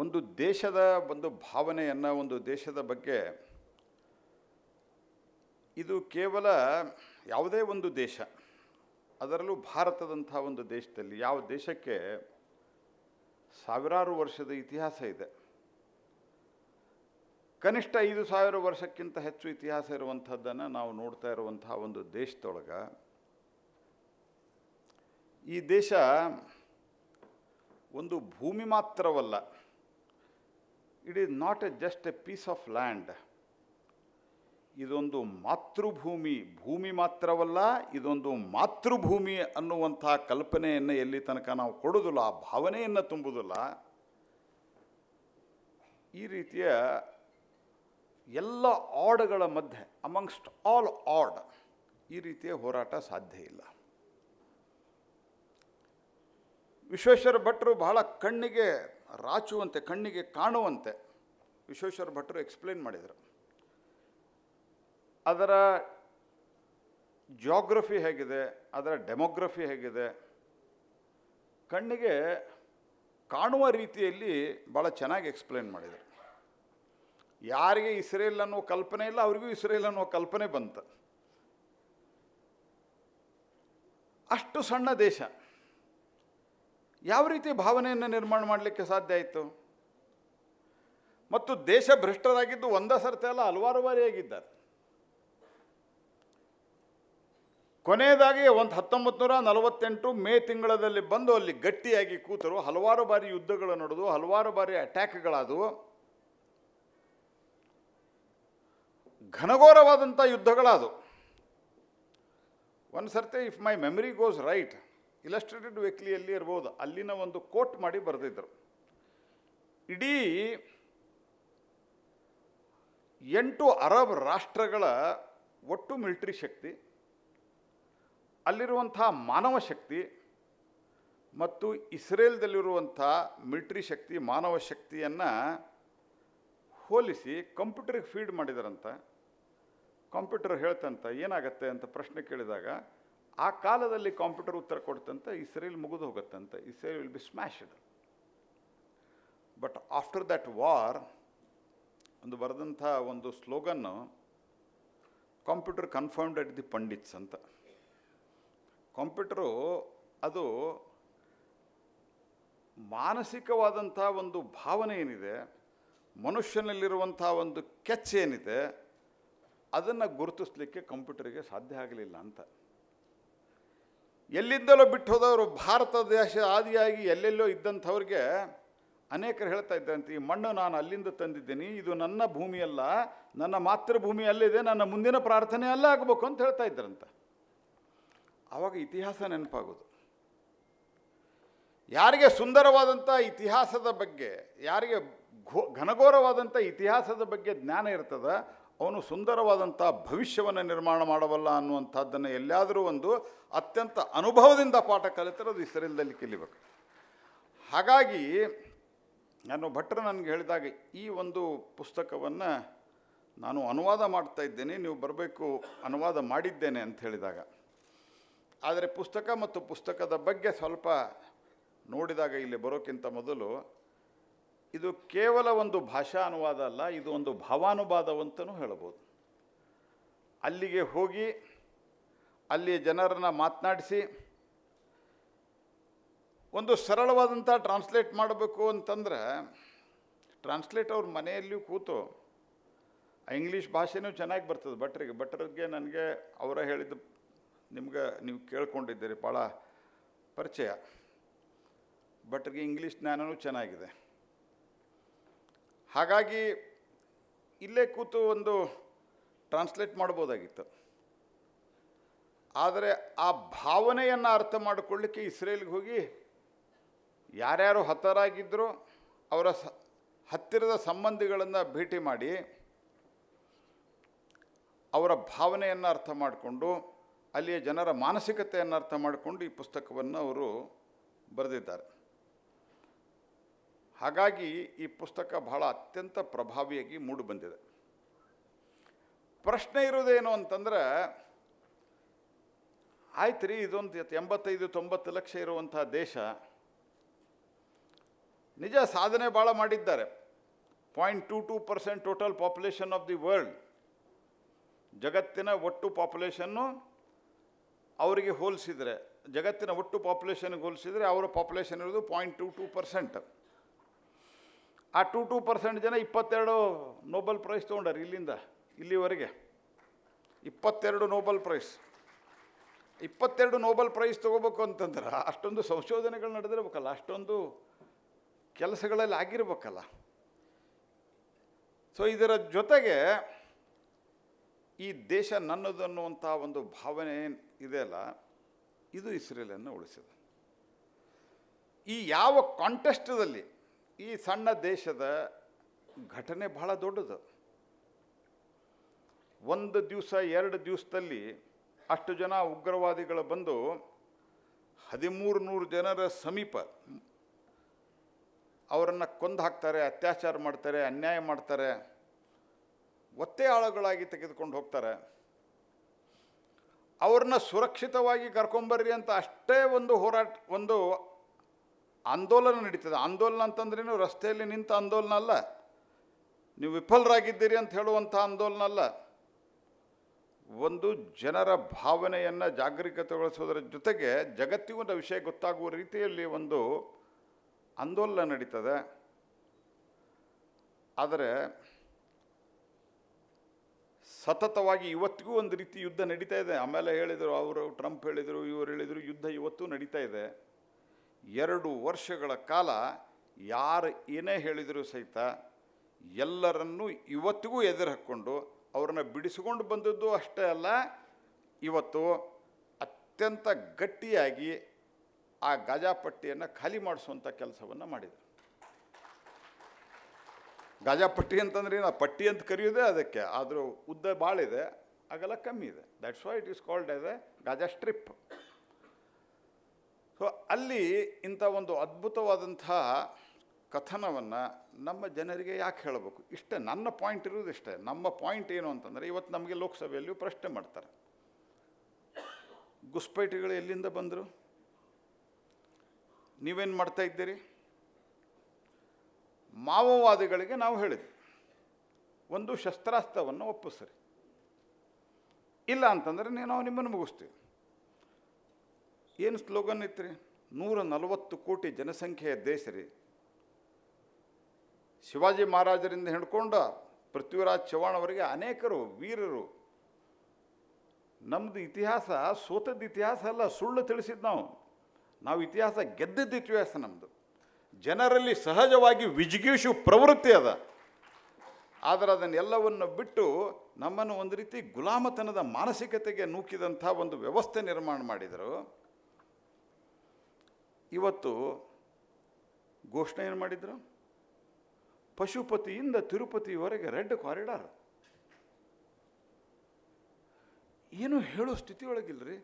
ಒಂದು ದೇಶದ ಒಂದು ಭಾವನೆಯನ್ನು, ಒಂದು ದೇಶದ ಬಗ್ಗೆ ಇದು ಕೇವಲ ಯಾವುದೇ ಒಂದು ದೇಶ, ಅದರಲ್ಲೂ ಭಾರತದಂಥ ಒಂದು ದೇಶದಲ್ಲಿ, ಯಾವ ದೇಶಕ್ಕೆ ಸಾವಿರಾರು ವರ್ಷದ ಇತಿಹಾಸ ಇದೆ. ಕನಿಷ್ಠ ಐದು ಸಾವಿರ ವರ್ಷಕ್ಕಿಂತ ಹೆಚ್ಚು ಇತಿಹಾಸ ಇರುವಂಥದ್ದನ್ನು ನಾವು ನೋಡ್ತಾ ಇರುವಂಥ ಒಂದು ದೇಶದೊಳಗೆ, ಈ ದೇಶ ಒಂದು ಭೂಮಿ ಮಾತ್ರವಲ್ಲ it is not a just a piece of land ಇದೊಂದು ಮಾತೃಭೂಮಿ, ಭೂಮಿ ಮಾತ್ರವಲ್ಲ, ಇದೊಂದು ಮಾತೃಭೂಮಿ ಅನ್ನುವಂಥ ಕಲ್ಪನೆಯನ್ನು ಎಲ್ಲಿ ತನಕ ನಾವು ಕೊಡೋದಿಲ್ಲ, ಆ ಭಾವನೆಯನ್ನು ತುಂಬುವುದಿಲ್ಲ ಈ ರೀತಿಯ ಎಲ್ಲ ಆಡ್ಗಳ ಮಧ್ಯೆ ಅಮಂಗ್ಸ್ಟ್ ಆಲ್ ಆಡ್ ಈ ರೀತಿಯ ಹೋರಾಟ ಸಾಧ್ಯ ಇಲ್ಲ. ವಿಶ್ವೇಶ್ವರ ಭಟ್ರು ಬಹಳ ಕಣ್ಣಿಗೆ ರಾಚುವಂತೆ, ಕಣ್ಣಿಗೆ ಕಾಣುವಂತೆ ವಿಶ್ವೇಶ್ವರ ಭಟ್ರು ಎಕ್ಸ್ಪ್ಲೇನ್ ಮಾಡಿದರು. ಅದರ ಜಾಗ್ರಫಿ ಹೇಗಿದೆ, ಅದರ ಡೆಮೋಗ್ರಫಿ ಹೇಗಿದೆ, ಕಣ್ಣಿಗೆ ಕಾಣುವ ರೀತಿಯಲ್ಲಿ ಭಾಳ ಚೆನ್ನಾಗಿ ಎಕ್ಸ್ಪ್ಲೇನ್ ಮಾಡಿದರು. ಯಾರಿಗೆ ಇಸ್ರೇಲ್ ಅನ್ನೋ ಕಲ್ಪನೆ ಇಲ್ಲ, ಅವರಿಗೂ ಇಸ್ರೇಲ್ ಅನ್ನೋ ಕಲ್ಪನೆ ಬಂತು. ಅಷ್ಟು ಸಣ್ಣ ದೇಶ. ಯಾವ ರೀತಿ ಭಾವನೆಯನ್ನು ನಿರ್ಮಾಣ ಮಾಡಲಿಕ್ಕೆ ಸಾಧ್ಯ ಆಯಿತು? ಮತ್ತು ದೇಶ ಭ್ರಷ್ಟರಾಗಿದ್ದು ಒಂದೇ ಸರ್ತಿ ಅಲ್ಲ, ಹಲವಾರು ಬಾರಿ ಆಗಿದ್ದಾರೆ. ಕೊನೆಯದಾಗಿ ಒಂದು ಹತ್ತೊಂಬತ್ತು ನೂರ ನಲವತ್ತೆಂಟು ಮೇ ತಿಂಗಳಲ್ಲಿ ಬಂದು ಅಲ್ಲಿ ಗಟ್ಟಿಯಾಗಿ ಕೂತರು, ಹಲವಾರು ಬಾರಿ ಯುದ್ಧಗಳು ನಡೆದು, ಹಲವಾರು ಬಾರಿ ಅಟ್ಯಾಕ್ಗಳಾದವು. ಘನಘೋರವಾದಂಥ ಯುದ್ಧಗಳಾದವು. ಒಂದು ಸರ್ತಿ if my memory goes right illustrated ವೆಕ್ಲಿಯಲ್ಲಿ ಇರ್ಬೋದು. ಅಲ್ಲಿನ ಒಂದು ಕೋಟ್ ಮಾಡಿ ಬರೆದಿದ್ದರು ಇಡೀ ಎಂಟು ಅರಬ್ ರಾಷ್ಟ್ರಗಳ ಒಟ್ಟು ಮಿಲಿಟರಿ ಶಕ್ತಿ ಅಲ್ಲಿರುವಂಥ ಮಾನವ ಶಕ್ತಿ ಮತ್ತು ಇಸ್ರೇಲ್ದಲ್ಲಿರುವಂಥ ಮಿಲಿಟರಿ ಶಕ್ತಿ, ಮಾನವ ಶಕ್ತಿಯನ್ನು ಹೋಲಿಸಿ ಕಂಪ್ಯೂಟರ್ಗೆ ಫೀಡ್ ಮಾಡಿದಾರಂತ. ಕಂಪ್ಯೂಟರ್ ಹೇಳ್ತಂತ, ಏನಾಗತ್ತೆ ಅಂತ ಪ್ರಶ್ನೆ ಕೇಳಿದಾಗ ಆ ಕಾಲದಲ್ಲಿ ಕಂಪ್ಯೂಟರ್ ಉತ್ತರ ಕೊಡ್ತಂತ ಇಸ್ರೇಲ್ ಮುಗಿದು ಹೋಗುತ್ತಂತ. Israel will be smashed but after that war ಒಂದು ಬರೆದಂಥ ಒಂದು slogan computer confirmed at the pundits ಅಂತ. ಕಂಪ್ಯೂಟರು ಅದು ಮಾನಸಿಕವಾದಂಥ ಒಂದು ಭಾವನೆ ಏನಿದೆ, ಮನುಷ್ಯನಲ್ಲಿರುವಂಥ ಒಂದು ಕೆಚ್ ಏನಿದೆ ಅದನ್ನು ಗುರುತಿಸ್ಲಿಕ್ಕೆ ಕಂಪ್ಯೂಟರಿಗೆ ಸಾಧ್ಯ ಆಗಲಿಲ್ಲ ಅಂತ. ಎಲ್ಲಿಂದಲೋ ಬಿಟ್ಟು ಹೋದವರು ಭಾರತ ದೇಶ ಆದಿಯಾಗಿ ಎಲ್ಲೆಲ್ಲೋ ಇದ್ದಂಥವ್ರಿಗೆ ಅನೇಕರು ಹೇಳ್ತಾ ಇದ್ದಂತೆ ಈ ಮಣ್ಣು ನಾನು ಅಲ್ಲಿಂದ ತಂದಿದ್ದೀನಿ, ಇದು ನನ್ನ ಭೂಮಿಯಲ್ಲ, ನನ್ನ ಮಾತೃಭೂಮಿ ಅಲ್ಲಿದೆ ನನ್ನ ಮುಂದಿನ ಪ್ರಾರ್ಥನೆ ಅಲ್ಲ ಆಗಬೇಕು ಅಂತ ಹೇಳ್ತಾ ಇದ್ದರಂತ ಆವಾಗ ಇತಿಹಾಸ ನೆನಪಾಗೋದು. ಯಾರಿಗೆ ಸುಂದರವಾದಂಥ ಇತಿಹಾಸದ ಬಗ್ಗೆ, ಯಾರಿಗೆ ಘೋ ಘನಘೋರವಾದಂಥ ಇತಿಹಾಸದ ಬಗ್ಗೆ ಜ್ಞಾನ ಇರ್ತದ ಅವನು ಸುಂದರವಾದಂಥ ಭವಿಷ್ಯವನ್ನು ನಿರ್ಮಾಣ ಮಾಡಬಲ್ಲ ಅನ್ನುವಂಥದ್ದನ್ನು ಎಲ್ಲಾದರೂ ಒಂದು ಅತ್ಯಂತ ಅನುಭವದಿಂದ ಪಾಠ ಕಲಿತರೆ ಅದು ಇಸ್ರೇಲ್ದಲ್ಲಿ ಕಲಿಬೇಕು. ಹಾಗಾಗಿ ನಾನು ಭಟ್ರು ನನಗೆ ಹೇಳಿದಾಗ ಈ ಒಂದು ಪುಸ್ತಕವನ್ನು ನಾನು ಅನುವಾದ ಮಾಡ್ತಾ ಇದ್ದೇನೆ, ನೀವು ಬರಬೇಕು ಅನುವಾದ ಮಾಡಿದ್ದೇನೆ ಅಂತ ಹೇಳಿದಾಗ. ಆದರೆ ಪುಸ್ತಕ ಮತ್ತು ಪುಸ್ತಕದ ಬಗ್ಗೆ ಸ್ವಲ್ಪ ನೋಡಿದಾಗ ಇಲ್ಲಿ ಬರೋಕ್ಕಿಂತ ಮೊದಲು ಇದು ಕೇವಲ ಒಂದು ಭಾಷಾ ಅನುವಾದ ಅಲ್ಲ, ಇದು ಒಂದು ಭಾವಾನುವಾದವಂತನೂ ಹೇಳ್ಬೋದು. ಅಲ್ಲಿಗೆ ಹೋಗಿ, ಅಲ್ಲಿ ಜನರನ್ನು ಮಾತನಾಡಿಸಿ, ಒಂದು ಸರಳವಾದಂಥ ಟ್ರಾನ್ಸ್ಲೇಟ್ ಮಾಡಬೇಕು ಅಂತಂದ್ರೆ ಟ್ರಾನ್ಸ್ಲೇಟ್ ಅವ್ರ ಮನೆಯಲ್ಲಿಯೂ ಕೂತು ಇಂಗ್ಲೀಷ್ ಭಾಷೆನೂ ಚೆನ್ನಾಗಿ ಬರ್ತದೆ. ಭಟ್ರಿಗೆ ಭಟ್ರಿಗೆ ನನಗೆ ಅವರ ಹೇಳಿದ್ದು ನಿಮ್ಗೆ ನೀವು ಕೇಳ್ಕೊಂಡಿದ್ದೀರಿ ಭಾಳ ಪರಿಚಯ. ಭಟ್ರಿಗೆ ಇಂಗ್ಲೀಷ್ ಜ್ಞಾನವೂ ಚೆನ್ನಾಗಿದೆ. ಹಾಗಾಗಿ ಇಲ್ಲೇ ಕೂತು ಒಂದು ಟ್ರಾನ್ಸ್ಲೇಟ್ ಮಾಡ್ಬೋದಾಗಿತ್ತು ಆದರೆ ಆ ಭಾವನೆಯನ್ನು ಅರ್ಥ ಮಾಡಿಕೊಳ್ಳಿಕ್ಕೆ ಇಸ್ರೇಲ್ಗೆ ಹೋಗಿ ಯಾರ್ಯಾರು ಹತರಾಗಿದ್ದರೂ ಅವರ ಸ, ಹತ್ತಿರದ ಸಂಬಂಧಿಗಳನ್ನು ಭೇಟಿ ಮಾಡಿ ಅವರ ಭಾವನೆಯನ್ನು ಅರ್ಥ ಮಾಡಿಕೊಂಡು ಅಲ್ಲಿಯ ಜನರ ಮಾನಸಿಕತೆಯನ್ನು ಅರ್ಥ ಮಾಡಿಕೊಂಡು ಈ ಪುಸ್ತಕವನ್ನು ಅವರು ಬರೆದಿದ್ದಾರೆ. ಹಾಗಾಗಿ ಈ ಪುಸ್ತಕ ಬಹಳ ಅತ್ಯಂತ ಪ್ರಭಾವಿಯಾಗಿ ಮೂಡಿ ಬಂದಿದೆ. ಪ್ರಶ್ನೆ ಇರೋದೇನು ಅಂತಂದ್ರೆ, ಆಯ್ತು ರೀ, ಇದೊಂದು ಎಂಬತ್ತೈದು, ತೊಂಬತ್ತು ಲಕ್ಷ ಇರುವಂಥ ದೇಶ, ನಿಜ ಸಾಧನೆ ಭಾಳ ಮಾಡಿದ್ದಾರೆ. Point two two percent total population of the world. ಜಗತ್ತಿನ ಒಟ್ಟು ಪಾಪ್ಯುಲೇಷನ್ನು ಅವರಿಗೆ ಹೋಲಿಸಿದರೆ, ಜಗತ್ತಿನ ಒಟ್ಟು ಪಾಪ್ಯುಲೇಷನ್ಗೆ ಹೋಲಿಸಿದರೆ ಅವರ ಪಾಪ್ಯುಲೇಷನ್ ಇರೋದು ಪಾಯಿಂಟ್ ಟು ಟೂ ಪರ್ಸೆಂಟ್. ಆ ಟು ಟೂ ಪರ್ಸೆಂಟ್ ಜನ ಇಪ್ಪತ್ತೆರಡು ನೋಬೆಲ್ ಪ್ರೈಸ್ ತೊಗೊಂಡಾರೆ ಇಲ್ಲಿಂದ, ಇಲ್ಲಿವರೆಗೆ. ಇಪ್ಪತ್ತೆರಡು ನೋಬೆಲ್ ಪ್ರೈಸ್ ಇಪ್ಪತ್ತೆರಡು ನೋಬೆಲ್ ಪ್ರೈಸ್ ತೊಗೋಬೇಕು ಅಂತಂದ್ರೆ ಅಷ್ಟೊಂದು ಸಂಶೋಧನೆಗಳು ನಡೆದಿರ್ಬೇಕಲ್ಲ, ಅಷ್ಟೊಂದು ಕೆಲಸಗಳಲ್ಲಿ ಆಗಿರ್ಬೇಕಲ್ಲ. ಸೊ ಇದರ ಜೊತೆಗೆ ಈ ದೇಶ ನನ್ನದು ಅನ್ನುವಂಥ ಒಂದು ಭಾವನೆ ಇದೆ ಇದೆಯಲ್ಲ ಇದು ಇಸ್ರೇಲನ್ನು ಉಳಿಸಿದೆ. ಈ ಯಾವ ಕಾಂಟೆಸ್ಟದಲ್ಲಿ ಈ ಸಣ್ಣ ದೇಶದ ಘಟನೆ ಬಹಳ ದೊಡ್ಡದು. ಒಂದು ದಿವಸ, ಎರಡು ದಿವಸದಲ್ಲಿ ಅಷ್ಟು ಜನ ಉಗ್ರವಾದಿಗಳು ಬಂದು ಹದಿಮೂರು ನೂರು ಜನರ ಸಮೀಪ ಅವರನ್ನು ಕೊಂದು ಹಾಕ್ತಾರೆ ಅತ್ಯಾಚಾರ ಮಾಡ್ತಾರೆ, ಅನ್ಯಾಯ ಮಾಡ್ತಾರೆ, ಒತ್ತೆ ಆಳುಗಳಾಗಿ ತೆಗೆದುಕೊಂಡು ಹೋಗ್ತಾರೆ. ಅವ್ರನ್ನ ಸುರಕ್ಷಿತವಾಗಿ ಕರ್ಕೊಂಬರ್ರಿ ಅಂತ ಅಷ್ಟೇ ಒಂದು ಹೋರಾಟ, ಒಂದು ಆಂದೋಲನ ನಡೀತದೆ. ಆಂದೋಲನ ಅಂತಂದ್ರೇನು ರಸ್ತೆಯಲ್ಲಿ ನಿಂತ ಆಂದೋಲನ ಅಲ್ಲ. ನೀವು ವಿಫಲರಾಗಿದ್ದೀರಿ ಅಂತ ಹೇಳುವಂಥ ಆಂದೋಲನ ಅಲ್ಲ. ಒಂದು ಜನರ ಭಾವನೆಯನ್ನು ಜಾಗರೂಕತೆಗೊಳಿಸೋದರ ಜೊತೆಗೆ ಜಗತ್ತಿಗೂ ಒಂದು ವಿಷಯ ಗೊತ್ತಾಗುವ ರೀತಿಯಲ್ಲಿ ಒಂದು ಆಂದೋಲನ ನಡೀತದೆ. ಆದರೆ ಸತತವಾಗಿ ಇವತ್ತಿಗೂ ಒಂದು ರೀತಿ ಯುದ್ಧ ನಡೀತಾ ಇದೆ. ಆಮೇಲೆ ಹೇಳಿದರು, ಅವರು ಟ್ರಂಪ್ ಹೇಳಿದರು, ಇವರು ಹೇಳಿದರು, ಯುದ್ಧ ಇವತ್ತೂ ನಡೀತಾ ಇದೆ. ಎರಡು ವರ್ಷಗಳ ಕಾಲ ಯಾರು ಏನೇ ಹೇಳಿದರೂ ಸಹಿತ ಎಲ್ಲರನ್ನೂ ಇವತ್ತಿಗೂ ಎದುರು ಹಾಕ್ಕೊಂಡು ಅವ್ರನ್ನ ಬಿಡಿಸಿಕೊಂಡು ಬಂದದ್ದು ಅಷ್ಟೇ ಅಲ್ಲ, ಇವತ್ತು ಅತ್ಯಂತ ಗಟ್ಟಿಯಾಗಿ ಆ ಗಾಜಾಪಟ್ಟಿಯನ್ನು ಖಾಲಿ ಮಾಡಿಸುವಂಥ ಕೆಲಸವನ್ನು ಮಾಡಿದರು. ಗಾಜಾಪಟ್ಟಿ ಅಂತಂದ್ರೆ ಏನು? ಪಟ್ಟಿ ಅಂತ ಕರೆಯೋದೇ ಅದಕ್ಕೆ. ಆದರೂ ಉದ್ದ ಭಾಳ ಇದೆ ಅಗಲ ಕಮ್ಮಿ ಇದೆ. That's why it is called as a Gaza strip so ಅಲ್ಲಿ ಇಂಥ ಒಂದು ಅದ್ಭುತವಾದಂಥ ಕಥನವನ್ನು ನಮ್ಮ ಜನರಿಗೆ ಯಾಕೆ ಹೇಳಬೇಕು? ಇಷ್ಟೇ ನನ್ನ ಪಾಯಿಂಟ್ ಇರೋದು ಇಷ್ಟೇ. ನಮ್ಮ ಪಾಯಿಂಟ್ ಏನು ಅಂತಂದರೆ, ಇವತ್ತು ನಮಗೆ ಲೋಕಸಭೆಯಲ್ಲಿಯೂ ಪ್ರಶ್ನೆ ಮಾಡ್ತಾರೆ. ಗುಸ್ಪೈಟಿಗಳು ಎಲ್ಲಿಂದ ಬಂದರು? ನೀವೇನು ಮಾಡ್ತಾ ಇದ್ದೀರಿ? ಮಾವೋವಾದಿಗಳಿಗೆ ನಾವು ಹೇಳಿದ್ವಿ. ಒಂದು ಶಸ್ತ್ರಾಸ್ತ್ರವನ್ನು ಒಪ್ಪಿಸ್ರಿ. ಇಲ್ಲ ಅಂತಂದರೆ ನೀವು ನಾವು ನಿಮ್ಮನ್ನು ಮುಗಿಸ್ತೀವಿ. ಏನು ಸ್ಲೋಗನ್ ಇತ್ತು ರೀ ನೂರ ನಲವತ್ತು ಕೋಟಿ ಜನಸಂಖ್ಯೆಯ ದೇಶ ರೀ. ಶಿವಾಜಿ ಮಹಾರಾಜರಿಂದ ಹಿಡ್ಕೊಂಡು ಪೃಥ್ವಿರಾಜ್ ಚೌಹಾಣ್ ಅವರಿಗೆ ಅನೇಕರು ವೀರರು. ನಮ್ಮದು ಇತಿಹಾಸ ಸೋತದ ಇತಿಹಾಸ ಅಲ್ಲ, ಸುಳ್ಳು ತಿಳಿಸಿದ್ದು ನಾವು. ನಾವು ಇತಿಹಾಸ ಗೆದ್ದದ್ದು ಇತಿಹಾಸ ನಮ್ಮದು ಜನರಲ್ಲಿ ಸಹಜವಾಗಿ ವಿಜಿಗೀಷು ಪ್ರವೃತ್ತಿ ಅದ. ಆದರೆ ಅದನ್ನೆಲ್ಲವನ್ನು ಬಿಟ್ಟು ನಮ್ಮನ್ನು ಒಂದು ರೀತಿ ಗುಲಾಮತನದ ಮಾನಸಿಕತೆಗೆ ನೂಕಿದಂಥ ಒಂದು ವ್ಯವಸ್ಥೆ ನಿರ್ಮಾಣ ಮಾಡಿದರು. ಇವತ್ತು ಘೋಷಣೆ ಏನು ಮಾಡಿದ್ರು? ಪಶುಪತಿಯಿಂದ ತಿರುಪತಿವರೆಗೆ ರೆಡ್ ಕಾರಿಡಾರ್ ಏನು ಹೇಳೋ ಸ್ಥಿತಿ ಒಳಗಿಲ್ರಿ.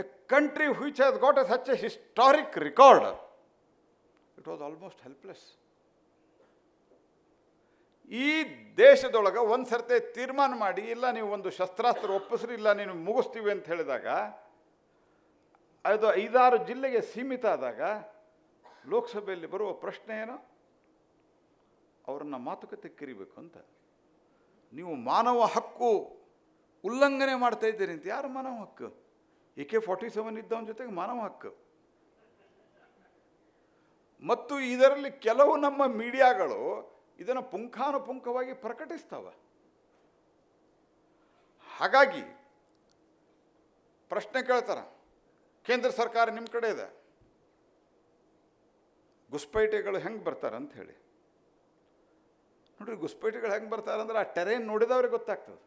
A country which has got a such a historic record it was almost helpless ಈ ದೇಶದೊಳಗೆ ಒಂದು ಸರ್ತೆ ತೀರ್ಮಾನ ಮಾಡಿ, ಇಲ್ಲ ನೀವು ಒಂದು ಶಸ್ತ್ರಾಸ್ತ್ರ ಒಪ್ಪಿಸ್ರಿ, ಇಲ್ಲ ನೀನು ಮುಗಿಸ್ತೀವಿ ಅಂತ ಹೇಳಿದಾಗ ಅದು ಐದಾರು ಜಿಲ್ಲೆಗೆ ಸೀಮಿತ ಆದಾಗ ಲೋಕಸಭೆಯಲ್ಲಿ ಬರುವ ಪ್ರಶ್ನೆ ಏನು? ಅವರನ್ನು ಮಾತುಕತೆ ಕರಿಬೇಕು ಅಂತ. ನೀವು ಮಾನವ ಹಕ್ಕು ಉಲ್ಲಂಘನೆ ಮಾಡ್ತಾ ಇದ್ದೀರಿ ಅಂತ ಯಾರು ಮಾನವ ಹಕ್ಕು? ಎ ಕೆ ಫಾರ್ಟಿ ಸೆವೆನ್ ಇದ್ದವನ ಜೊತೆಗೆ ಮಾನವ ಹಕ್ಕು. ಮತ್ತು ಇದರಲ್ಲಿ ಕೆಲವು ನಮ್ಮ ಮೀಡಿಯಾಗಳು ಇದನ್ನು ಪುಂಖಾನುಪುಂಖವಾಗಿ ಪ್ರಕಟಿಸ್ತವೆ. ಹಾಗಾಗಿ ಪ್ರಶ್ನೆ ಕೇಳ್ತಾರೆ. ಕೇಂದ್ರ ಸರ್ಕಾರ ನಿಮ್ಮ ಕಡೆ ಇದೆ. ಗುಸ್ಪೈಟೆಗಳು ಹೆಂಗೆ ಬರ್ತಾರೆ ಅಂತ ಹೇಳಿ. ನೋಡ್ರಿ ಗುಸ್ಪೈಟೆಗಳು ಹೆಂಗೆ ಬರ್ತಾರೆ ಅಂದ್ರೆ ಆ ಟೆರೇನ್ ನೋಡಿದವ್ರಿಗೆ ಗೊತ್ತಾಗ್ತದೆ.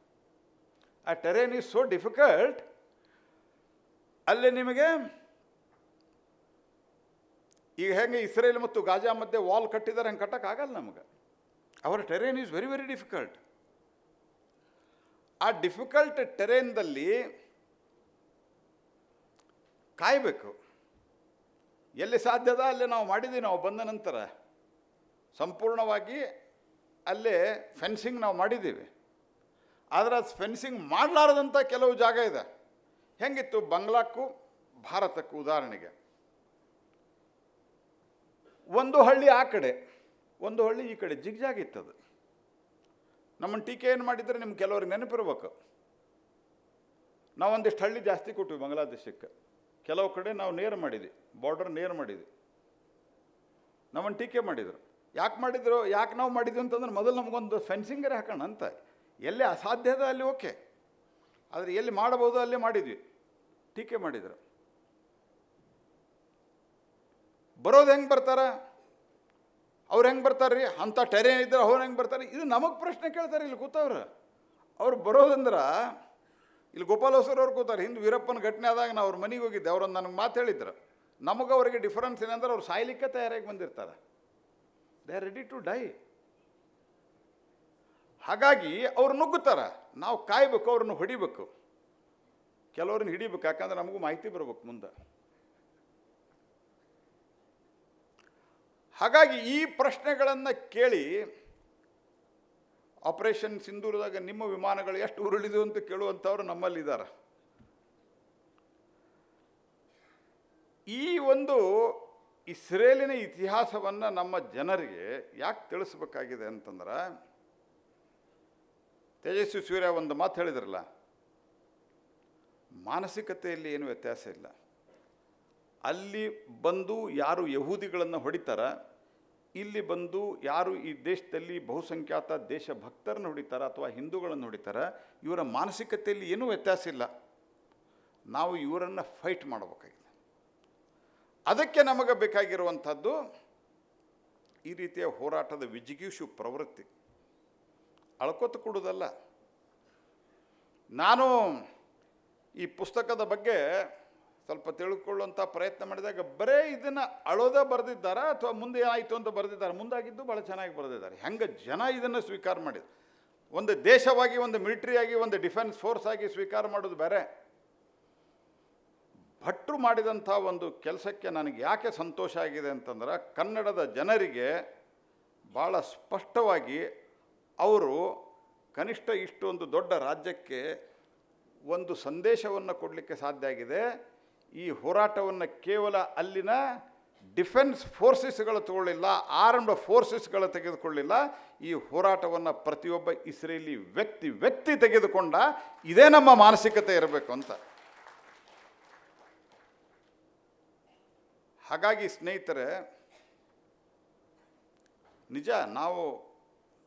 ಆ ಟೆರೇನ್ ಈಸ್ ಸೋ ಡಿಫಿಕಲ್ಟ್ ಅಲ್ಲಿ ನಿಮಗೆ ಈಗ ಹೆಂಗೆ ಇಸ್ರೇಲ್ ಮತ್ತು ಗಾಜಾ ಮಧ್ಯೆ ವಾಲ್ ಕಟ್ಟಿದ್ದಾರೆ ಹಂಗೆ ಕಟ್ಟೋಕ್ಕಾಗಲ್ಲ ನಮಗೆ. ಅವರ terrain is very very difficult ಆ ಡಿಫಿಕಲ್ಟ್ ಟೆರೇನ್ದಲ್ಲಿ ಕಾಯಬೇಕು. ಎಲ್ಲಿ ಸಾಧ್ಯದ ಅಲ್ಲಿ ನಾವು ಮಾಡಿದ್ದೀವಿ ನಾವು ಬಂದ ನಂತರ ಸಂಪೂರ್ಣವಾಗಿ ಅಲ್ಲೇ ಫೆನ್ಸಿಂಗ್ ನಾವು ಮಾಡಿದ್ದೀವಿ. ಆದರೆ ಅದು ಫೆನ್ಸಿಂಗ್ ಮಾಡಲಾರದಂಥ ಕೆಲವು ಜಾಗ ಇದೆ. ಹೆಂಗಿತ್ತು? ಬಂಗ್ಲಾಕ್ಕೂ ಭಾರತಕ್ಕೂ ಉದಾಹರಣೆಗೆ. ಒಂದು ಹಳ್ಳಿ ಆ ಕಡೆ, ಒಂದು ಹಳ್ಳಿ ಈ ಕಡೆ ಜಿಗ್ಜಾಗಿತ್ತದು ನಮ್ಮನ್ನು ಟೀಕೆ ಏನು ಮಾಡಿದರೆ ನಿಮ್ಗೆ ಕೆಲವ್ರಿಗೆ ನೆನಪಿರ್ಬೇಕು. ನಾವೊಂದಿಷ್ಟು ಹಳ್ಳಿ ಜಾಸ್ತಿ ಕೊಟ್ವಿ ಬಾಂಗ್ಲಾದೇಶಕ್ಕೆ. ಕೆಲವು ಕಡೆ ನಾವು ನೇರ ಮಾಡಿದ್ವಿ ಬಾರ್ಡರ್ ನೇರ ಮಾಡಿದ್ವಿ. ನಮ್ಮನ್ನು ಟೀಕೆ ಮಾಡಿದರು. ಯಾಕೆ ಮಾಡಿದ್ರು? ಯಾಕೆ ನಾವು ಮಾಡಿದ್ವಿ ಅಂತಂದ್ರೆ ಮೊದಲು ನಮಗೊಂದು ಫೆನ್ಸಿಂಗರೆ ಹಾಕೋಣ ಅಂತ. ಎಲ್ಲಿ ಅಸಾಧ್ಯದ ಅಲ್ಲಿ ಓಕೆ. ಆದರೆ ಎಲ್ಲಿ ಮಾಡಬಹುದು ಅಲ್ಲೇ ಮಾಡಿದ್ವಿ. ಟೀಕೆ ಮಾಡಿದರು. ಬರೋದು ಹೆಂಗೆ ಬರ್ತಾರ? ಅವ್ರು ಹೆಂಗೆ ಬರ್ತಾರೆ ರೀ? ಅಂಥ ಟೆರೇನ್ ಇದ್ದರೆ ಅವ್ರು ಹೆಂಗೆ ಬರ್ತಾರೆ ಇದು ನಮಗೆ ಪ್ರಶ್ನೆ ಕೇಳ್ತಾರೆ ಇಲ್ಲಿ ಕೂತವ್ರು. ಅವ್ರು ಬರೋದಂದ್ರೆ ಇಲ್ಲಿ ಗೋಪಾಲೋಸರ್ ಅವ್ರು ಕೂತಾರೆ, ಹಿಂದೆ ವೀರಪ್ಪನ ಘಟನೆ ಆದಾಗ ನಾವು ಅವ್ರ ಮನೆಗೆ ಹೋಗಿದ್ದೆ ಅವ್ರು ನನಗೆ ಮಾತು ಹೇಳಿದ್ರು. ನಮಗೆ ಅವರಿಗೆ ಡಿಫರೆನ್ಸ್ ಏನಂದ್ರೆ ಅವ್ರು ಸಾಯ್ಲಿಕ್ಕೆ ತಯಾರಾಗಿ ಬಂದಿರ್ತಾರೆ. They are ready to die ಹಾಗಾಗಿ ಅವ್ರು ನುಗ್ಗುತ್ತಾರೆ, ನಾವು ಕಾಯ್ಬೇಕು, ಅವ್ರನ್ನ ಹೊಡಿಬೇಕು. ಕೆಲವ್ರನ್ನ ಹಿಡಿಬೇಕು, ಯಾಕಂದ್ರೆ ನಮಗೂ ಮಾಹಿತಿ ಬರ್ಬೇಕು ಮುಂದೆ. ಹಾಗಾಗಿ ಈ ಪ್ರಶ್ನೆಗಳನ್ನು ಕೇಳಿ ಆಪರೇಷನ್ ಸಿಂಧೂರದಾಗ ನಿಮ್ಮ ವಿಮಾನಗಳು ಎಷ್ಟು ಉರುಳಿದು ಅಂತ ಕೇಳುವಂಥವ್ರು ನಮ್ಮಲ್ಲಿದ್ದಾರೆ. ಈ ಒಂದು ಇಸ್ರೇಲಿನ ಇತಿಹಾಸವನ್ನು ನಮ್ಮ ಜನರಿಗೆ ಯಾಕೆ ತಿಳಿಸ್ಬೇಕಾಗಿದೆ ಅಂತಂದ್ರೆ, ತೇಜಸ್ವಿ ಸೂರ್ಯ ಒಂದು ಮಾತು ಹೇಳಿದ್ರಲ್ಲ, ಮಾನಸಿಕತೆಯಲ್ಲಿ ಏನು ವ್ಯತ್ಯಾಸ ಇಲ್ಲ. ಅಲ್ಲಿ ಬಂದು ಯಾರು ಯಹೂದಿಗಳನ್ನು ಹೊಡಿತಾರ ಇಲ್ಲಿ ಬಂದು ಯಾರು ಈ ದೇಶದಲ್ಲಿ ಬಹುಸಂಖ್ಯಾತ ದೇಶ ದೇಶಭಕ್ತರನ್ನು ಹೊಡಿತಾರ ಅಥವಾ ಹಿಂದೂಗಳನ್ನು ಹೊಡಿತಾರ, ಇವರ ಮಾನಸಿಕತೆಯಲ್ಲಿ ಏನೂ ವ್ಯತ್ಯಾಸ ಇಲ್ಲ. ನಾವು ಇವರನ್ನು ಫೈಟ್ ಮಾಡಬೇಕಾಗಿದೆ. ಅದಕ್ಕೆ ನಮಗೆ ಬೇಕಾಗಿರುವಂಥದ್ದು ಈ ರೀತಿಯ ಹೋರಾಟದ ವಿಜಿಗೀಷು ಪ್ರವೃತ್ತಿ. ಅಳ್ಕೊತ ಕೊಡೋದಲ್ಲ. ನಾನು ಈ ಪುಸ್ತಕದ ಬಗ್ಗೆ ಸ್ವಲ್ಪ ತಿಳ್ಕೊಳ್ಳುವಂಥ ಪ್ರಯತ್ನ ಮಾಡಿದಾಗ ಬರೇ ಇದನ್ನು ಅಳೋದೇ ಬರೆದಿದ್ದಾರಾ ಅಥವಾ ಮುಂದೆ ಏನಾಯಿತು ಅಂತ ಬರೆದಿದ್ದಾರೆ? ಮುಂದಾಗಿದ್ದು ಭಾಳ ಚೆನ್ನಾಗಿ ಬರೆದಿದ್ದಾರೆ. ಹೆಂಗೆ ಜನ ಇದನ್ನು ಸ್ವೀಕಾರ ಮಾಡಿದ್ರು? ಒಂದು ದೇಶವಾಗಿ, ಒಂದು ಮಿಲಿಟ್ರಿಯಾಗಿ ಒಂದು ಡಿಫೆನ್ಸ್ ಫೋರ್ಸ್ ಆಗಿ ಸ್ವೀಕಾರ ಮಾಡೋದು ಬೇರೆ. ಭಟ್ರು ಮಾಡಿದಂಥ ಒಂದು ಕೆಲಸಕ್ಕೆ ನನಗೆ ಯಾಕೆ ಸಂತೋಷ ಆಗಿದೆ ಅಂತಂದ್ರೆ ಕನ್ನಡದ ಜನರಿಗೆ ಭಾಳ ಸ್ಪಷ್ಟವಾಗಿ ಅವರು ಕನಿಷ್ಠ ಇಷ್ಟೊಂದು ದೊಡ್ಡ ರಾಜ್ಯಕ್ಕೆ ಒಂದು ಸಂದೇಶವನ್ನು ಕೊಡಲಿಕ್ಕೆ ಸಾಧ್ಯ ಆಗಿದೆ. ಈ ಹೋರಾಟವನ್ನು ಕೇವಲ ಅಲ್ಲಿನ ಡಿಫೆನ್ಸ್ ಫೋರ್ಸಸ್ಗಳು ತಗೊಳ್ಳಿಲ್ಲ, ಆರ್ಮ್ಡ್ ಫೋರ್ಸಸ್ಗಳು ತೆಗೆದುಕೊಳ್ಳಿಲ್ಲ. ಈ ಹೋರಾಟವನ್ನು ಪ್ರತಿಯೊಬ್ಬ ಇಸ್ರೇಲಿ ವ್ಯಕ್ತಿ ವ್ಯಕ್ತಿ ತೆಗೆದುಕೊಂಡ ಇದೇ ನಮ್ಮ ಮಾನಸಿಕತೆ ಇರಬೇಕು ಅಂತ. ಹಾಗಾಗಿ ಸ್ನೇಹಿತರೆ, ನಿಜ ನಾವು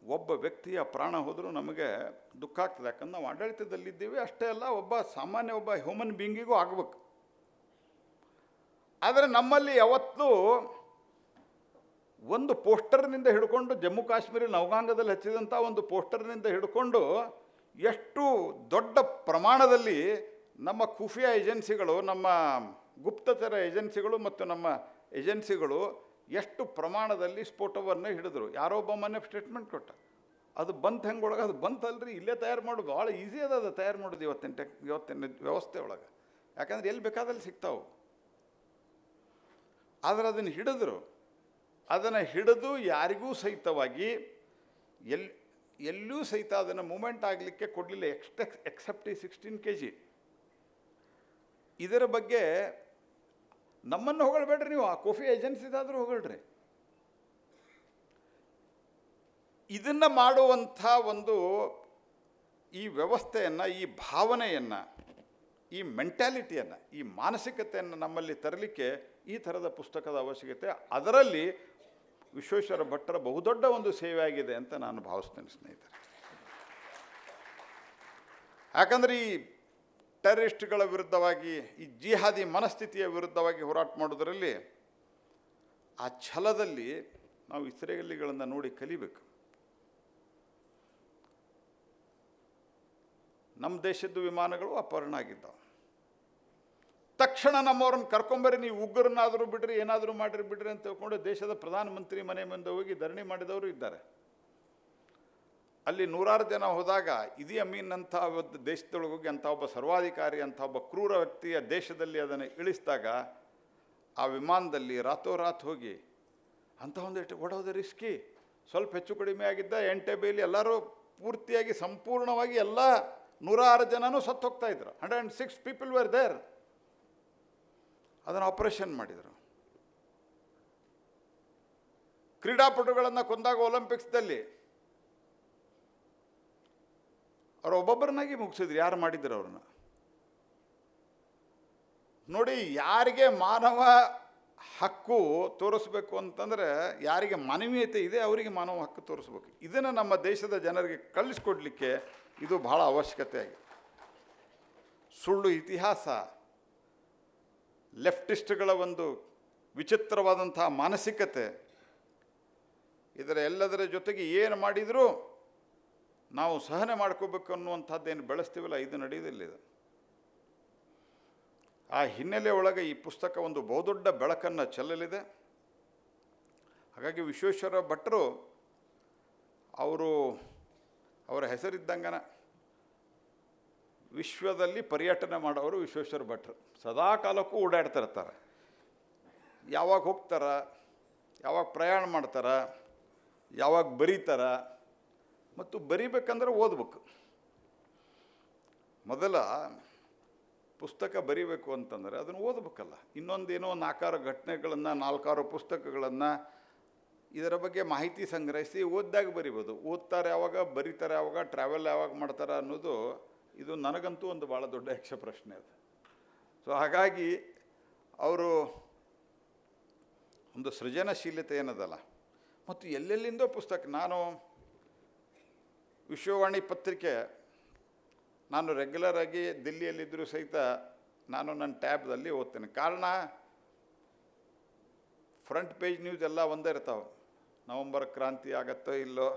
ಒಬ್ಬ ವ್ಯಕ್ತಿಯ ಪ್ರಾಣ ಹೋದರೂ ನಮಗೆ ದುಃಖ ಆಗ್ತದೆ. ಯಾಕಂದ್ರೆ ನಾವು ಆಡಳಿತದಲ್ಲಿದ್ದೀವಿ, ಅಷ್ಟೇ ಅಲ್ಲ, ಒಬ್ಬ ಸಾಮಾನ್ಯ ಒಬ್ಬ ಹ್ಯೂಮನ್ ಬೀಯಿಂಗಿಗೂ ಆಗಬೇಕು. ಆದರೆ ನಮ್ಮಲ್ಲಿ ಯಾವತ್ತೂ ಒಂದು ಪೋಸ್ಟರ್ನಿಂದ ಹಿಡ್ಕೊಂಡು ಜಮ್ಮು ಕಾಶ್ಮೀರ ನವಗಾಂಗದಲ್ಲಿ ಹಚ್ಚಿದಂಥ ಒಂದು ಪೋಸ್ಟರ್ನಿಂದ ಹಿಡ್ಕೊಂಡು ಎಷ್ಟು ದೊಡ್ಡ ಪ್ರಮಾಣದಲ್ಲಿ ನಮ್ಮ ಖುಫಿಯಾ ಏಜೆನ್ಸಿಗಳು, ನಮ್ಮ ಗುಪ್ತಚರ ಏಜೆನ್ಸಿಗಳು ಮತ್ತು ನಮ್ಮ ಏಜೆನ್ಸಿಗಳು ಎಷ್ಟು ಪ್ರಮಾಣದಲ್ಲಿ ಸ್ಫೋಟವನ್ನು ಹಿಡಿದ್ರು. ಯಾರೋ ಒಬ್ಬ ಮೊನ್ನೆ ಸ್ಟೇಟ್ಮೆಂಟ್ ಕೊಟ್ಟ. ಅದು ಬಂತು ಹೆಂಗೆ ಒಳಗೆ ಅದು ಬಂತಲ್ರಿ, ಇಲ್ಲೇ ತಯಾರು ಮಾಡೋದು. ಭಾಳ ಈಸಿ ಅದ ಅದು ತಯಾರು ಮಾಡೋದು ಇವತ್ತಿನ ಟೆಕ್, ಇವತ್ತಿನ ವ್ಯವಸ್ಥೆ ಒಳಗೆ. ಯಾಕಂದ್ರೆ ಎಲ್ಲಿ ಬೇಕಾದಲ್ಲಿ ಸಿಗ್ತಾವೆ. ಆದರೆ ಅದನ್ನು ಹಿಡಿದ್ರು. ಅದನ್ನು ಹಿಡಿದು ಯಾರಿಗೂ ಸಹಿತವಾಗಿ ಎಲ್ ಎಲ್ಲೂ ಸಹಿತ ಅದನ್ನು ಮೂಮೆಂಟ್ ಆಗಲಿಕ್ಕೆ ಕೊಡಲಿಲ್ಲ ಎಕ್ಸ್ಟೆಕ್ ಎಕ್ಸೆಪ್ಟ್ ಈ ಸಿಕ್ಸ್ಟೀನ್ ಕೆ ಜಿ ಇದರ ಬಗ್ಗೆ ನಮ್ಮನ್ನು ಹೊಗಳ್ಬೇಡ್ರಿ ನೀವು, ಆ ಕೋಫಿ ಏಜೆನ್ಸಿದಾದರೂ ಹೊಗಳ್ರಿ. ಇದನ್ನು ಮಾಡುವಂಥ ಒಂದು ಈ ವ್ಯವಸ್ಥೆಯನ್ನು, ಈ ಭಾವನೆಯನ್ನು ಈ ಮೆಂಟ್ಯಾಲಿಟಿಯನ್ನು ಈ ಮಾನಸಿಕತೆಯನ್ನು ನಮ್ಮಲ್ಲಿ ತರಲಿಕ್ಕೆ ಈ ಥರದ ಪುಸ್ತಕದ ಅವಶ್ಯಕತೆ. ಅದರಲ್ಲಿ ವಿಶ್ವೇಶ್ವರ ಭಟ್ಟರ ಬಹುದೊಡ್ಡ ಒಂದು ಸೇವೆ ಆಗಿದೆ ಅಂತ ನಾನು ಭಾವಿಸ್ತೇನೆ ಸ್ನೇಹಿತರೆ. ಯಾಕಂದರೆ ಈ ಟೆರರಿಸ್ಟ್ಗಳ ವಿರುದ್ಧವಾಗಿ, ಈ ಜಿಹಾದಿ ಮನಸ್ಥಿತಿಯ ವಿರುದ್ಧವಾಗಿ ಹೋರಾಟ ಮಾಡೋದರಲ್ಲಿ ಆ ಛಲದಲ್ಲಿ ನಾವು ಇಸ್ರೇಲಿಗಳನ್ನು ನೋಡಿ ಕಲಿಬೇಕು. ನಮ್ಮ ದೇಶದ್ದು ವಿಮಾನಗಳು ಅಪಹರಣ ಆಗಿದ್ದವು. ತಕ್ಷಣ ನಮ್ಮವ್ರನ್ನ ಕರ್ಕೊಂಬರಿ, ನೀವು ಉಗ್ರನ್ನಾದರೂ ಬಿಡ್ರಿ, ಏನಾದರೂ ಮಾಡಿರಿ ಬಿಡ್ರಿ ಅಂತ ತಿಳ್ಕೊಂಡು ದೇಶದ ಪ್ರಧಾನಮಂತ್ರಿ ಮನೆ ಮುಂದೆ ಹೋಗಿ ಧರಣಿ ಮಾಡಿದವರು ಇದ್ದಾರೆ. ಅಲ್ಲಿ ನೂರಾರು ಜನ ಹೋದಾಗ ಇದಿ ಅಮೀನ್ ಅಂತ ಒಂದು ದೇಶದೊಳಗೆ ಹೋಗಿ ಅಂಥ ಒಬ್ಬ ಸರ್ವಾಧಿಕಾರಿ ಅಂತ ಒಬ್ಬ ಕ್ರೂರ ವ್ಯಕ್ತಿಯ ದೇಶದಲ್ಲಿ ಅದನ್ನು ಇಳಿಸಿದಾಗ ಆ ವಿಮಾನದಲ್ಲಿ ರಾತೋರಾತ್ ಹೋಗಿ ಅಂಥ ಒಂದಿಟ್ಟು ಓಡೋದು ರಿಸ್ಕಿ ಸ್ವಲ್ಪ ಹೆಚ್ಚು ಕಡಿಮೆ ಆಗಿದ್ದ ಎಂಟೆಬೇಲಿ ಎಲ್ಲರೂ ಪೂರ್ತಿಯಾಗಿ ಸಂಪೂರ್ಣವಾಗಿ ಎಲ್ಲ ನೂರಾರು ಜನನೂ ಸತ್ತು ಹೋಗ್ತಾ ಇದ್ರು. Hundred and six people were there ಅದನ್ನು ಆಪರೇಷನ್ ಮಾಡಿದರು. ಕ್ರೀಡಾಪಟುಗಳನ್ನು ಕೊಂದಾಗ ಒಲಿಂಪಿಕ್ಸ್ದಲ್ಲಿ ಅವ್ರು ಒಬ್ಬೊಬ್ಬರನ್ನಾಗಿ ಮುಗಿಸಿದ್ರು. ಯಾರು ಮಾಡಿದ್ರು ಅವ್ರನ್ನ? ನೋಡಿ, ಯಾರಿಗೆ ಮಾನವ ಹಕ್ಕು ತೋರಿಸ್ಬೇಕು ಅಂತಂದರೆ ಯಾರಿಗೆ ಮಾನವೀಯತೆ ಇದೆ, ಅವರಿಗೆ ಮಾನವ ಹಕ್ಕು ತೋರಿಸ್ಬೇಕು. ಇದನ್ನು ನಮ್ಮ ದೇಶದ ಜನರಿಗೆ ಕಲಿಸ್ಕೊಡ್ಲಿಕ್ಕೆ ಇದು ಬಹಳ ಅವಶ್ಯಕತೆ ಆಗಿದೆ ಸುಳ್ಳು ಇತಿಹಾಸ ಲೆಫ್ಟಿಸ್ಟ್ಗಳ ಒಂದು ವಿಚಿತ್ರವಾದಂತಹ ಮಾನಸಿಕತೆ, ಇದರ ಎಲ್ಲದರ ಜೊತೆಗೆ ಏನು ಮಾಡಿದರೂ ನಾವು ಸಹನೆ ಮಾಡ್ಕೋಬೇಕು ಅನ್ನುವಂಥದ್ದೇನು ಬೆಳೆಸ್ತೀವಲ್ಲ, ಇದು ನಡೆಯೋದಿಲ್ಲ ಇದು. ಆ ಹಿನ್ನೆಲೆ ಒಳಗೆ ಈ ಪುಸ್ತಕ ಒಂದು ಬಹುದೊಡ್ಡ ಬೆಳಕನ್ನು ಚೆಲ್ಲಲಿದೆ. ಹಾಗಾಗಿ ವಿಶ್ವೇಶ್ವರ ಭಟ್ರು ಅವರು ಅವರ ಹೆಸರಿದ್ದಂಗನ ವಿಶ್ವದಲ್ಲಿ ಪರ್ಯಟನೆ ಮಾಡೋರು ವಿಶ್ವೇಶ್ವರ ಭಟ್ರು. ಸದಾ ಕಾಲಕ್ಕೂ ಓಡಾಡ್ತಿರ್ತಾರೆ. ಯಾವಾಗ ಹೋಗ್ತಾರ, ಯಾವಾಗ ಪ್ರಯಾಣ ಮಾಡ್ತಾರ, ಯಾವಾಗ ಬರೀತಾರ ಮತ್ತು ಬರಿಬೇಕಂದ್ರೆ ಓದ್ಬೇಕು. ಮೊದಲ ಪುಸ್ತಕ ಬರೀಬೇಕು ಅಂತಂದರೆ ಅದನ್ನು ಓದಬೇಕಲ್ಲ. ಇನ್ನೊಂದೇನೋ ನಾಲ್ಕಾರು ಘಟನೆಗಳನ್ನು, ನಾಲ್ಕಾರು ಪುಸ್ತಕಗಳನ್ನು ಇದರ ಬಗ್ಗೆ ಮಾಹಿತಿ ಸಂಗ್ರಹಿಸಿ ಓದ್ದಾಗ ಬರಿಬೋದು. ಓದ್ತಾರೆ ಯಾವಾಗ ಬರೀತಾರೆ ಯಾವಾಗ ಟ್ರಾವೆಲ್ ಯಾವಾಗ ಮಾಡ್ತಾರೆ ಅನ್ನೋದು ಇದು ನನಗಂತೂ ಒಂದು ಭಾಳ ದೊಡ್ಡ ಯಕ್ಷ ಪ್ರಶ್ನೆ ಅದು. ಸೊ ಹಾಗಾಗಿ ಅವರು ಒಂದು ಸೃಜನಶೀಲತೆ ಏನದಲ್ಲ, ಮತ್ತು ಎಲ್ಲೆಲ್ಲಿಂದೋ ಪುಸ್ತಕ, ನಾನು ವಿಶ್ವವಾಣಿ ಪತ್ರಿಕೆ, ನಾನು ರೆಗ್ಯುಲರಾಗಿ ದಿಲ್ಲಿಯಲ್ಲಿದ್ದರೂ ಸಹಿತ ನಾನು ನನ್ನ ಟ್ಯಾಬ್ದಲ್ಲಿ ಓದ್ತೇನೆ. ಕಾರಣ ಫ್ರಂಟ್ ಪೇಜ್ ನ್ಯೂಸ್ ಎಲ್ಲ ಒಂದೇ ಇರ್ತಾವೆ. ನವಂಬರ್ ಕ್ರಾಂತಿ ಆಗತ್ತೋ ಇಲ್ಲೋ?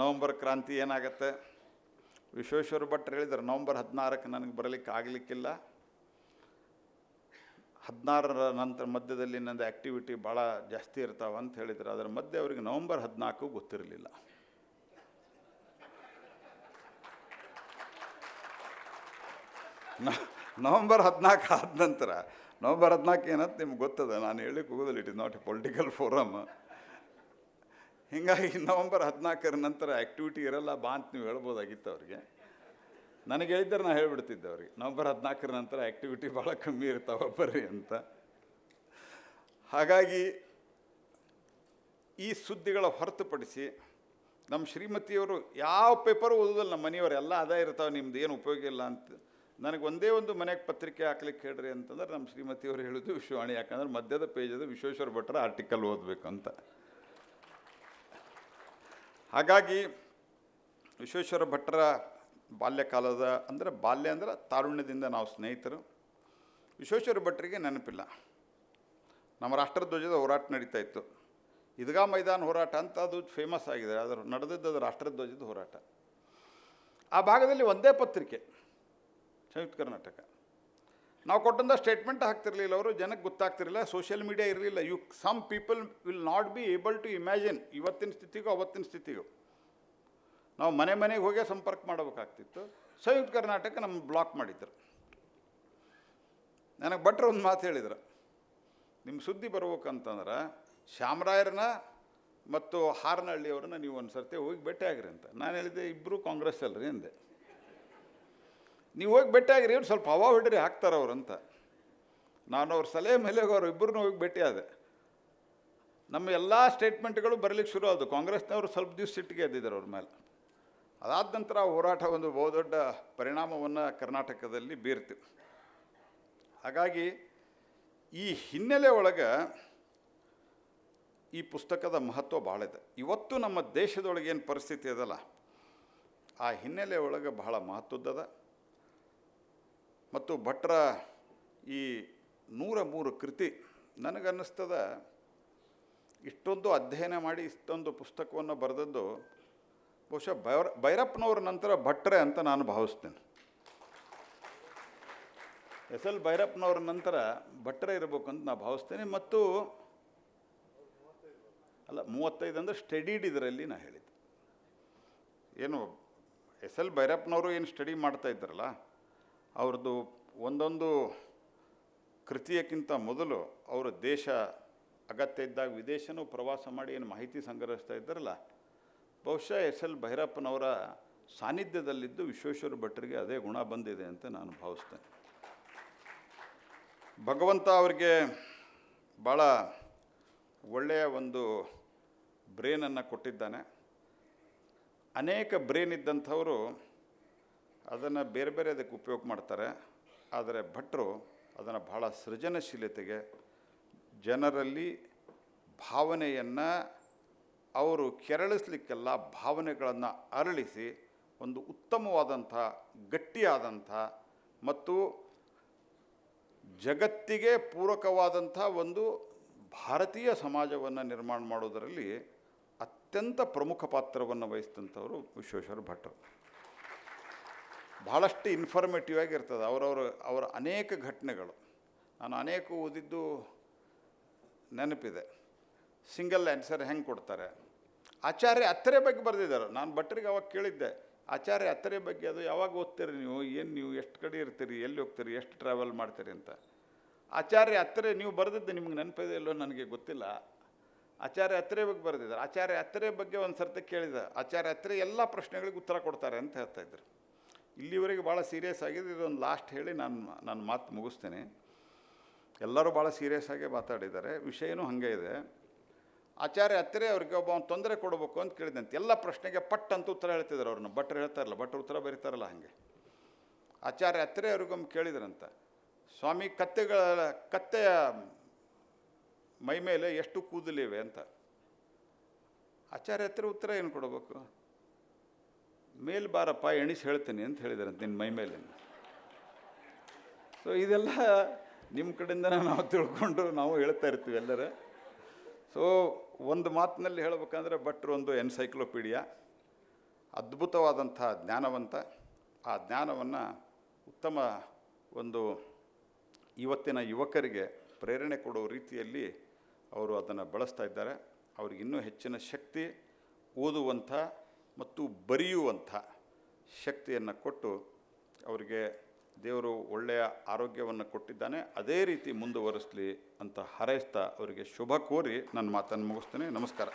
ನವಂಬರ್ ಕ್ರಾಂತಿ ಏನಾಗತ್ತೆ? ವಿಶ್ವೇಶ್ವರ ಭಟ್ರು ಹೇಳಿದ್ರು, ನವಂಬರ್ ಹದಿನಾರಕ್ಕೆ ನನಗೆ ಬರಲಿಕ್ಕೆ ಆಗಲಿಕ್ಕಿಲ್ಲ. ಹದಿನಾರರ ನಂತರ ಮಧ್ಯದಲ್ಲಿ ನಂದು ಆ್ಯಕ್ಟಿವಿಟಿ ಭಾಳ ಜಾಸ್ತಿ ಇರ್ತಾವೆ ಅಂತ ಹೇಳಿದ್ರು. ಅದರ ಮಧ್ಯೆ ಅವರಿಗೆ ನವಂಬರ್ ಹದಿನಾಲ್ಕು ಗೊತ್ತಿರಲಿಲ್ಲ. ನವಂಬರ್ ಹದಿನಾಲ್ಕು ಆದ ನಂತರ ನವಂಬರ್ ಹದಿನಾಲ್ಕು ಏನಂತ ನಿಮ್ಗೆ ಗೊತ್ತದ, ನಾನು ಹೇಳಿಕ್ಕೆ ಹೋಗೋದಿಲ್ಲ it is not a political forum ಹೀಗಾಗಿ ನವಂಬರ್ ಹದಿನಾಲ್ಕರ ನಂತರ ಆ್ಯಕ್ಟಿವಿಟಿ ಇರಲ್ಲ ಬಾ ಅಂತ ನೀವು ಹೇಳ್ಬೋದಾಗಿತ್ತು ಅವ್ರಿಗೆ. ನನಗೆ ಹೇಳಿದ್ರೆ ನಾನು ಹೇಳ್ಬಿಡ್ತಿದ್ದೆ ಅವ್ರಿಗೆ, ನವಂಬರ್ ಹದಿನಾಲ್ಕರ ನಂತರ ಆ್ಯಕ್ಟಿವಿಟಿ ಭಾಳ ಕಮ್ಮಿ ಇರ್ತಾವೆ ಬರ್ರಿ ಅಂತ. ಹಾಗಾಗಿ ಈ ಸುದ್ದಿಗಳ ಹೊರತುಪಡಿಸಿ ನಮ್ಮ ಶ್ರೀಮತಿಯವರು ಯಾವ ಪೇಪರ್ ಓದೋದಿಲ್ಲ ನಮ್ಮ ಮನೆಯವರು, ಎಲ್ಲ ಅದ ಇರ್ತಾವೆ ನಿಮ್ದು ಏನು ಉಪಯೋಗ ಇಲ್ಲ ಅಂತ. ನನಗೆ ಒಂದೇ ಒಂದು ಮನೆಗೆ ಪತ್ರಿಕೆ ಹಾಕ್ಲಿಕ್ಕೆ ಹೇಳ್ರಿ ಅಂತಂದ್ರೆ ನಮ್ಮ ಶ್ರೀಮತಿಯವರು ಹೇಳೋದು ವಿಶ್ವವಾಣಿ, ಯಾಕಂದ್ರೆ ಮಧ್ಯದ ಪೇಜದ ವಿಶ್ವೇಶ್ವರ ಭಟ್ರ ಆರ್ಟಿಕಲ್ ಓದಬೇಕು ಅಂತ ಹಾಗಾಗಿ ವಿಶ್ವೇಶ್ವರ ಭಟ್ರ ಬಾಲ್ಯಕಾಲದ, ಅಂದರೆ ಬಾಲ್ಯ ಅಂದರೆ ತಾರುಣ್ಯದಿಂದ ನಾವು ಸ್ನೇಹಿತರು. ವಿಶ್ವೇಶ್ವರ ಭಟ್ರಿಗೆ ನೆನಪಿಲ್ಲ. ನಮ್ಮ ರಾಷ್ಟ್ರಧ್ವಜದ ಹೋರಾಟ ನಡೀತಾ ಇತ್ತು. ಇದ್ಗಾ ಮೈದಾನ ಹೋರಾಟ ಅಂತ ಅದು ಫೇಮಸ್ ಆಗಿದೆ ಅದರ ನಡೆದಿದ್ದು ಅದು ರಾಷ್ಟ್ರಧ್ವಜದ ಹೋರಾಟ. ಆ ಭಾಗದಲ್ಲಿ ಒಂದೇ ಪತ್ರಿಕೆ. ಸಂಯುಕ್ತ ಕರ್ನಾಟಕ. ನಾವು ಕೊಟ್ಟಂಥ ಸ್ಟೇಟ್ಮೆಂಟ್ ಹಾಕ್ತಿರ್ಲಿಲ್ಲ ಅವರು ಜನಕ್ಕೆ ಗೊತ್ತಾಗ್ತಿರಲಿಲ್ಲ ಸೋಷಿಯಲ್ ಮೀಡಿಯಾ ಇರಲಿಲ್ಲ. You some people will not be able to imagine ಇವತ್ತಿನ ಸ್ಥಿತಿಗೂ, ಅವತ್ತಿನ ಸ್ಥಿತಿಗೂ. ನಾವು ಮನೆ ಮನೆಗೆ ಹೋಗೇ ಸಂಪರ್ಕ ಮಾಡಬೇಕಾಗ್ತಿತ್ತು. ಸಂಯುಕ್ತ ಕರ್ನಾಟಕ ನಮ್ಮ ಬ್ಲಾಕ್ ಮಾಡಿದ್ರು. ನನಗೆ ಭಟ್ರು ಒಂದು ಮಾತು ಹೇಳಿದ್ರು. ನಿಮ್ಮ ಸುದ್ದಿ ಬರ್ಬೇಕಂತಂದ್ರೆ ಶ್ಯಾಮರಾಯರನ್ನ ಮತ್ತು ಹಾರನಹಳ್ಳಿಯವ್ರನ್ನ ನೀವು ಒಂದು ಸರ್ತಿ ಹೋಗಿ ಭೇಟಿ ಆಗ್ರಿ ಅಂತ. ನಾನು ಹೇಳಿದೆ ಇಬ್ಬರು ಕಾಂಗ್ರೆಸ್ ಅಲ್ರಿ ಅಂದೆ. ನೀವು ಹೋಗಿ ಭೇಟಿಯಾಗಿರಿ ಅವ್ರು ಸ್ವಲ್ಪ ಹವಾ ಹೊಡ್ರಿ, ಹಾಕ್ತಾರೆ ಅವ್ರು ಅಂತ. ನಾನು ಅವ್ರ ಸಲಹೆ ಮೇಲೆ ಅವ್ರು ಇಬ್ಬರನ್ನೂ ಹೋಗಿ ಭೇಟಿ ಆದೆ. ನಮ್ಮ ಎಲ್ಲ ಸ್ಟೇಟ್ಮೆಂಟ್ಗಳು ಬರಲಿಕ್ಕೆ ಶುರು ಆದವು. ಕಾಂಗ್ರೆಸ್ನವರು ಸ್ವಲ್ಪ ದಿವಸ ಸಿಟ್ಟಿಗೆ ಎದ್ದಿದ್ದಾರೆ ಅವ್ರ ಮೇಲೆ. ಅದಾದ ನಂತರ ಆ ಹೋರಾಟ ಒಂದು ಬಹುದೊಡ್ಡ ಪರಿಣಾಮವನ್ನು ಕರ್ನಾಟಕದಲ್ಲಿ ಬೀರ್ತೀವಿ ಹಾಗಾಗಿ ಈ ಹಿನ್ನೆಲೆ ಒಳಗೆ ಈ ಪುಸ್ತಕದ ಮಹತ್ವ ಭಾಳ ಇದೆ. ಇವತ್ತು ನಮ್ಮ ದೇಶದೊಳಗೆ ಏನು ಪರಿಸ್ಥಿತಿ ಇದಲ್ಲ ಆ ಹಿನ್ನೆಲೆ ಒಳಗೆ ಬಹಳ ಮಹತ್ವದ್ದದ. ಮತ್ತು ಭಟ್ರ ಈ ನೂರ ಮೂರು ಕೃತಿ ನನಗನ್ನಿಸ್ತದ. ಇಷ್ಟೊಂದು ಅಧ್ಯಯನ ಮಾಡಿ ಇಷ್ಟೊಂದು ಪುಸ್ತಕವನ್ನು ಬರೆದದ್ದು ಬಹುಶಃ ಬೈರ ಭೈರಪ್ಪನವ್ರ ನಂತರ ಭಟ್ರೆ ಅಂತ ನಾನು ಭಾವಿಸ್ತೇನೆ. ಎಸ್ ಎಲ್ ಭೈರಪ್ಪನವ್ರ ನಂತರ ಭಟ್ರೆ ಇರಬೇಕು ಅಂತ ನಾನು ಭಾವಿಸ್ತೇನೆ ಮತ್ತು ಅಲ್ಲ ಮೂವತ್ತೈದು ಅಂದರೆ ಸ್ಟಡಿಡ್ ಇದರಲ್ಲಿ ನಾನು ಹೇಳಿದ್ದು. ಏನು ಎಸ್ ಎಲ್ ಭೈರಪ್ಪನವರು ಏನು ಸ್ಟಡಿ ಮಾಡ್ತಾ ಇದ್ದಾರಲ್ಲ ಅವ್ರದ್ದು ಒಂದೊಂದು ಕೃತಿಯಕ್ಕಿಂತ ಮೊದಲು ಅವರು ದೇಶ ಅಗತ್ಯ ಇದ್ದಾಗ ವಿದೇಶನೂ ಪ್ರವಾಸ ಮಾಡಿ ಏನು ಮಾಹಿತಿ ಸಂಗ್ರಹಿಸ್ತಾ ಇದ್ದಾರಲ್ಲ, ಬಹುಶಃ ಎಸ್ ಎಲ್ ಭೈರಪ್ಪನವರ ಸಾನ್ನಿಧ್ಯದಲ್ಲಿದ್ದು ವಿಶ್ವೇಶ್ವರ ಭಟ್ರಿಗೆ ಅದೇ ಗುಣ ಬಂದಿದೆ ಅಂತ ನಾನು ಭಾವಿಸ್ತೇನೆ. ಭಗವಂತ ಅವರಿಗೆ ಭಾಳ ಒಳ್ಳೆಯ ಒಂದು ಬ್ರೇನನ್ನು ಕೊಟ್ಟಿದ್ದಾನೆ. ಅನೇಕ ಬ್ರೇನ್ ಇದ್ದಂಥವರು ಅದನ್ನು ಬೇರೆ ಬೇರೆ ಅದಕ್ಕೆ ಉಪಯೋಗ ಮಾಡ್ತಾರೆ. ಆದರೆ ಭಟ್ರು ಅದನ್ನು ಬಹಳ ಸೃಜನಶೀಲತೆಗೆ, ಜನರಲ್ಲಿ ಭಾವನೆಯನ್ನು ಅವರು ಕೆರಳಿಸ್ಲಿಕ್ಕೆಲ್ಲ ಭಾವನೆಗಳನ್ನು ಅರಳಿಸಿ ಒಂದು ಉತ್ತಮವಾದಂಥ, ಗಟ್ಟಿಯಾದಂಥ ಮತ್ತು ಜಗತ್ತಿಗೆ ಪೂರಕವಾದಂಥ ಒಂದು ಭಾರತೀಯ ಸಮಾಜವನ್ನು ನಿರ್ಮಾಣ ಮಾಡೋದರಲ್ಲಿ ಅತ್ಯಂತ ಪ್ರಮುಖ ಪಾತ್ರವನ್ನು ವಹಿಸಿದಂಥವರು ವಿಶ್ವೇಶ್ವರ ಭಟ್ರು ಭಾಳಷ್ಟು ಇನ್ಫಾರ್ಮೇಟಿವ್ ಆಗಿರ್ತದೆ. ಅವರವರು, ಅವರ ಅನೇಕ ಘಟನೆಗಳು. ನಾನು ಅನೇಕ ಓದಿದ್ದು ನೆನಪಿದೆ. ಸಿಂಗಲ್ ಆನ್ಸರ್ ಹೆಂಗೆ ಕೊಡ್ತಾರೆ? ಆಚಾರ್ಯ ಅತ್ತರೆ ಬಗ್ಗೆ ಬರೆದಿದ್ದಾರೆ. ನಾನು ಭಟ್ರಿಗೆ ಅವಾಗ ಕೇಳಿದ್ದೆ, ಆಚಾರ್ಯ ಅತ್ತರೆ ಬಗ್ಗೆ ಅದು ಯಾವಾಗ ಓದ್ತೀರಿ ನೀವು? ಏನು ನೀವು ಎಷ್ಟು ಕಡೆ ಇರ್ತೀರಿ? ಎಲ್ಲಿ ಹೋಗ್ತೀರಿ? ಎಷ್ಟು ಟ್ರಾವೆಲ್ ಮಾಡ್ತೀರಿ? ಅಂತ. ಆಚಾರ್ಯ ಅತ್ತರೆ ನೀವು ಬರೆದಿದ್ದು ನಿಮ್ಗೆ ನೆನಪಿದೆ ಇಲ್ಲೋ ನನಗೆ ಗೊತ್ತಿಲ್ಲ. ಆಚಾರ್ಯ ಅತ್ತರೆ ಬಗ್ಗೆ ಬರೆದಿದ್ದಾರೆ. ಆಚಾರ್ಯ ಅತ್ತರೆ ಬಗ್ಗೆ ಒಂದು ಸರ್ತಿ ಕೇಳಿದ. ಆಚಾರ್ಯ ಅತ್ತರೆ ಎಲ್ಲ ಪ್ರಶ್ನೆಗಳಿಗೆ ಉತ್ತರ ಕೊಡ್ತಾರೆ ಅಂತ ಹೇಳ್ತಾ ಇದ್ರು. ಇಲ್ಲಿವರೆಗೆ ಭಾಳ ಸೀರಿಯಸ್ ಆಗಿದೆ. ಇದೊಂದು ಲಾಸ್ಟ್ ಹೇಳಿ ನಾನು ನನ್ನ ಮಾತು ಮುಗಿಸ್ತೇನೆ. ಎಲ್ಲರೂ ಭಾಳ ಸೀರಿಯಸ್ ಆಗಿ ಮಾತಾಡಿದ್ದಾರೆ. ವಿಷಯನೂ ಹಾಗೆ ಇದೆ. ಆಚಾರ್ಯ ಹತ್ತಿರೇ ಅವ್ರಿಗೆ ಒಬ್ಬ ತೊಂದರೆ ಕೊಡಬೇಕು ಅಂತ ಕೇಳಿದಂತೆ ಎಲ್ಲ ಪ್ರಶ್ನೆಗೆ ಪಟ್ ಅಂತ ಉತ್ತರ ಹೇಳ್ತಿದ್ದಾರೆ ಅವ್ರನ್ನ. ಭಟ್ರು ಹೇಳ್ತಾರಲ್ಲ ಭಟ್ರು ಉತ್ತರ ಬರೀತಾರಲ್ಲ ಹಾಗೆ. ಆಚಾರ್ಯ ಹತ್ತಿರೇ ಅವ್ರಿಗೊಮ್ಮೆ ಕೇಳಿದ್ರಂತ. ಸ್ವಾಮಿ, ಕತ್ತೆಗಳ, ಕತ್ತೆಯ ಮೈ ಮೇಲೆ ಎಷ್ಟು ಕೂದಲಿವೆ ಅಂತ. ಆಚಾರ್ಯ ಹತ್ತಿರ ಉತ್ತರ ಏನು ಕೊಡಬೇಕು? ಮೇಲ್ ಬಾರಪ್ಪ, ಎಣಿಸಿ ಹೇಳ್ತೀನಿ ಅಂತ ಹೇಳಿದಾರೆ ನಿನ್ನ ಮೈ ಮೇಲೆ ಸೊ ಇದೆಲ್ಲ ನಿಮ್ಮ ಕಡೆಯಿಂದ ನಾವು ತಿಳ್ಕೊಂಡು ನಾವು ಹೇಳ್ತಾ ಇರ್ತೀವಿ ಎಲ್ಲರ. ಸೊ ಒಂದು ಮಾತಿನಲ್ಲಿ ಹೇಳಬೇಕಂದ್ರೆ ಭಟ್ರು ಒಂದು ಎನ್ಸೈಕ್ಲೋಪೀಡಿಯಾ. ಅದ್ಭುತವಾದಂಥ ಜ್ಞಾನವಂತ. ಆ ಜ್ಞಾನವನ್ನು ಉತ್ತಮ ಒಂದು ಇವತ್ತಿನ ಯುವಕರಿಗೆ ಪ್ರೇರಣೆ ಕೊಡೋ ರೀತಿಯಲ್ಲಿ ಅವರು ಅದನ್ನು ಬಳಸ್ತಾ ಇದ್ದಾರೆ. ಅವ್ರಿಗೆ ಇನ್ನೂ ಹೆಚ್ಚಿನ ಶಕ್ತಿ, ಓದುವಂಥ ಮತ್ತು ಬರೆಯುವಂಥ ಶಕ್ತಿಯನ್ನು ಕೊಟ್ಟು ಅವರಿಗೆ ದೇವರು ಒಳ್ಳೆಯ ಆರೋಗ್ಯವನ್ನು ಕೊಟ್ಟಿದ್ದಾನೆ. ಅದೇ ರೀತಿ ಮುಂದುವರಿಸಲಿ ಅಂತ ಹಾರೈಸ್ತಾ ಅವರಿಗೆ ಶುಭ ಕೋರಿ ನನ್ನ ಮಾತನ್ನು ಮುಗಿಸ್ತೇನೆ. ನಮಸ್ಕಾರ.